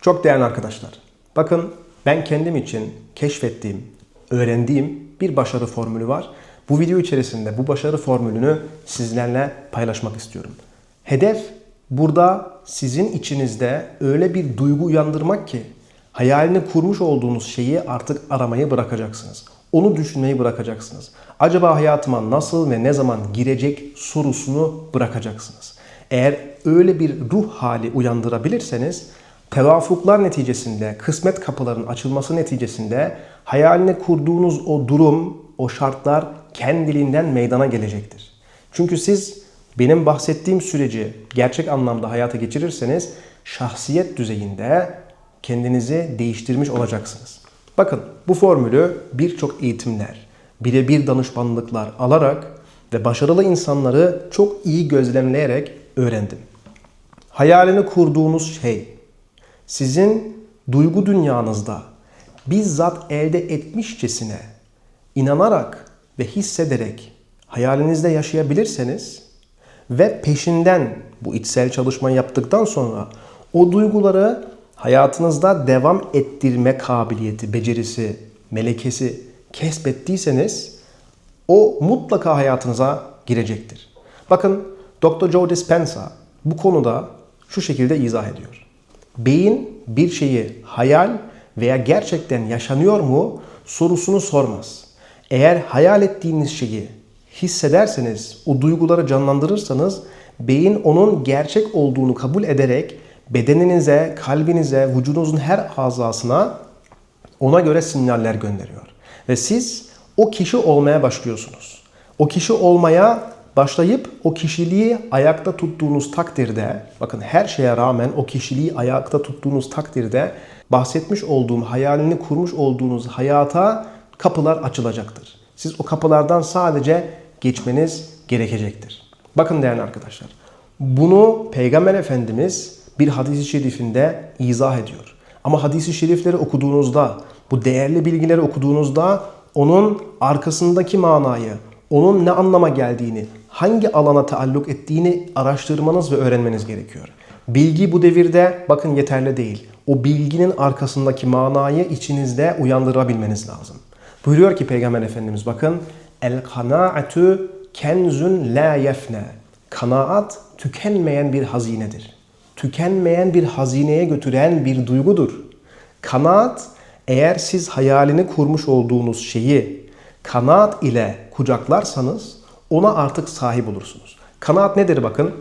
Çok değerli arkadaşlar. Bakın ben kendim için keşfettiğim, öğrendiğim bir başarı formülü var. Bu video içerisinde bu başarı formülünü sizlerle paylaşmak istiyorum. Hedef burada sizin içinizde öyle bir duygu uyandırmak ki hayalini kurmuş olduğunuz şeyi artık aramayı bırakacaksınız. Onu düşünmeyi bırakacaksınız. Acaba hayatıma nasıl ve ne zaman girecek sorusunu bırakacaksınız. Eğer öyle bir ruh hali uyandırabilirseniz tevafuklar neticesinde, kısmet kapılarının açılması neticesinde hayalini kurduğunuz o durum, o şartlar kendiliğinden meydana gelecektir. Çünkü siz benim bahsettiğim süreci gerçek anlamda hayata geçirirseniz şahsiyet düzeyinde kendinizi değiştirmiş olacaksınız. Bakın bu formülü birçok eğitimler, birebir danışmanlıklar alarak ve başarılı insanları çok iyi gözlemleyerek öğrendim. Hayalini kurduğunuz şey sizin duygu dünyanızda bizzat elde etmişçesine inanarak ve hissederek hayalinizde yaşayabilirseniz ve peşinden bu içsel çalışmayı yaptıktan sonra o duyguları hayatınızda devam ettirme kabiliyeti, becerisi, melekesi kesbettiyseniz o mutlaka hayatınıza girecektir. Bakın Dr. Joe Dispenza bu konuda şu şekilde izah ediyor. Beyin bir şeyi hayal veya gerçekten yaşanıyor mu sorusunu sormaz. Eğer hayal ettiğiniz şeyi hissederseniz, o duyguları canlandırırsanız beyin onun gerçek olduğunu kabul ederek bedeninize, kalbinize, vücudunuzun her azasına ona göre sinyaller gönderiyor. Ve siz o kişi olmaya başlıyorsunuz. O kişi olmaya başlayıp o kişiliği ayakta tuttuğunuz takdirde, bakın her şeye rağmen o kişiliği ayakta tuttuğunuz takdirde bahsetmiş olduğum, hayalini kurmuş olduğunuz hayata kapılar açılacaktır. Siz o kapılardan sadece geçmeniz gerekecektir. Bakın değerli arkadaşlar, bunu Peygamber Efendimiz bir hadis-i şerifinde izah ediyor. Ama hadis-i şerifleri okuduğunuzda, bu değerli bilgileri okuduğunuzda onun arkasındaki manayı, onun ne anlama geldiğini, hangi alana taalluk ettiğini araştırmanız ve öğrenmeniz gerekiyor. Bilgi bu devirde bakın yeterli değil. O bilginin arkasındaki manayı içinizde uyandırabilmeniz lazım. Buyuruyor ki Peygamber Efendimiz bakın el kanaatu kenzun la yefne. Kanaat tükenmeyen bir hazinedir. Tükenmeyen bir hazineye götüren bir duygudur. Kanaat eğer siz hayalini kurmuş olduğunuz şeyi kanaat ile kucaklarsanız ona artık sahip olursunuz. Kanaat nedir bakın?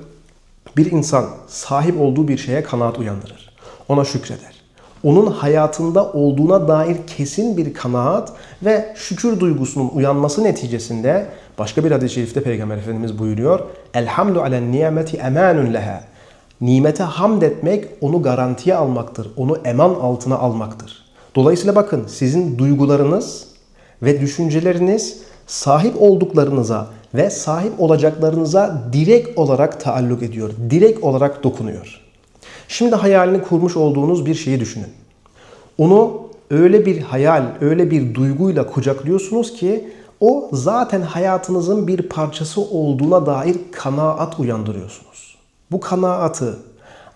Bir insan sahip olduğu bir şeye kanaat uyandırır. Ona şükreder. Onun hayatında olduğuna dair kesin bir kanaat ve şükür duygusunun uyanması neticesinde başka bir hadis-i şerifte Peygamber Efendimiz buyuruyor. Elhamdü alen nimeti emanun leha. Nimete hamd etmek onu garantiye almaktır. Onu eman altına almaktır. Dolayısıyla bakın sizin duygularınız ve düşünceleriniz sahip olduklarınıza ve sahip olacaklarınıza direkt olarak taalluk ediyor. Direkt olarak dokunuyor. Şimdi hayalini kurmuş olduğunuz bir şeyi düşünün. Onu öyle bir hayal, öyle bir duyguyla kucaklıyorsunuz ki o zaten hayatınızın bir parçası olduğuna dair kanaat uyandırıyorsunuz. Bu kanaatı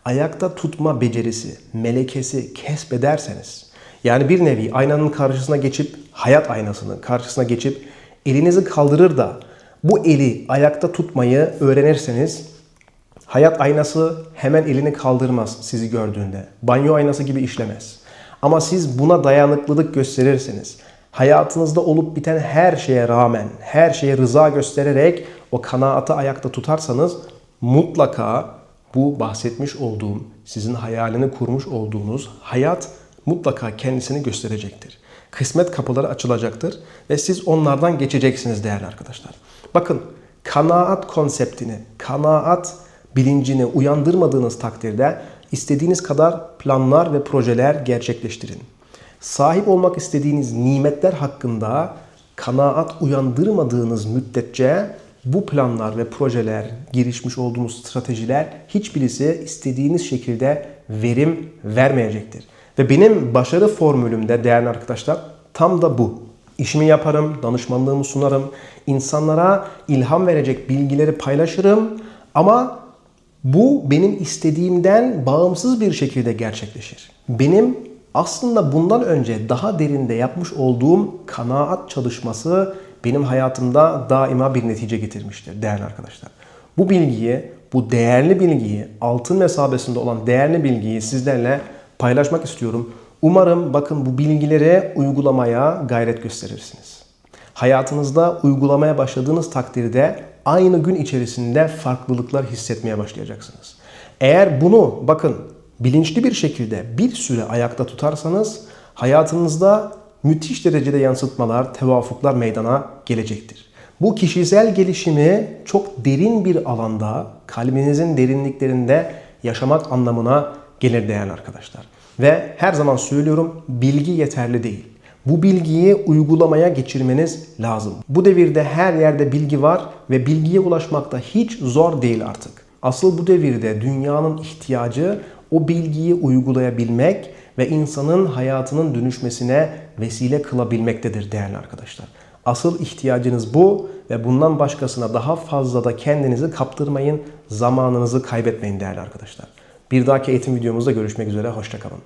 ayakta tutma becerisi, melekesi kesbederseniz, yani bir nevi aynanın karşısına geçip, hayat aynasının karşısına geçip elinizi kaldırır da bu eli ayakta tutmayı öğrenirseniz hayat aynası hemen elini kaldırmaz sizi gördüğünde. Banyo aynası gibi işlemez. Ama siz buna dayanıklılık gösterirseniz, hayatınızda olup biten her şeye rağmen, her şeye rıza göstererek o kanaatı ayakta tutarsanız mutlaka bu bahsetmiş olduğum, sizin hayalini kurmuş olduğunuz hayat mutlaka kendisini gösterecektir. Kısmet kapıları açılacaktır ve siz onlardan geçeceksiniz değerli arkadaşlar. Bakın kanaat konseptini, kanaat bilincini uyandırmadığınız takdirde istediğiniz kadar planlar ve projeler gerçekleştirin. Sahip olmak istediğiniz nimetler hakkında kanaat uyandırmadığınız müddetçe bu planlar ve projeler, girişmiş olduğunuz stratejiler hiçbirisi istediğiniz şekilde verim vermeyecektir. Ve benim başarı formülümde değerli arkadaşlar tam da bu. İşimi yaparım, danışmanlığımı sunarım, insanlara ilham verecek bilgileri paylaşırım ama Bu benim istediğimden bağımsız bir şekilde gerçekleşir. Benim aslında bundan önce daha derinde yapmış olduğum kanaat çalışması benim hayatımda daima bir netice getirmiştir değerli arkadaşlar. Bu bilgiyi, bu değerli bilgiyi, altın mesabesinde olan değerli bilgiyi sizlerle paylaşmak istiyorum. Umarım bakın bu bilgileri uygulamaya gayret gösterirsiniz. Hayatınızda uygulamaya başladığınız takdirde aynı gün içerisinde farklılıklar hissetmeye başlayacaksınız. Eğer bunu bakın bilinçli bir şekilde bir süre ayakta tutarsanız hayatınızda müthiş derecede yansıtmalar, tevafuklar meydana gelecektir. Bu kişisel gelişimi çok derin bir alanda, kalbinizin derinliklerinde yaşamak anlamına gelir değerli arkadaşlar. Ve her zaman söylüyorum bilgi yeterli değil. Bu bilgiyi uygulamaya geçirmeniz lazım. Bu devirde her yerde bilgi var ve bilgiye ulaşmak da hiç zor değil artık. Asıl bu devirde dünyanın ihtiyacı o bilgiyi uygulayabilmek ve insanın hayatının dönüşmesine vesile kılabilmektedir değerli arkadaşlar. Asıl ihtiyacınız bu ve bundan başkasına daha fazla da kendinizi kaptırmayın, zamanınızı kaybetmeyin değerli arkadaşlar. Bir dahaki eğitim videomuzda görüşmek üzere, hoşçakalın.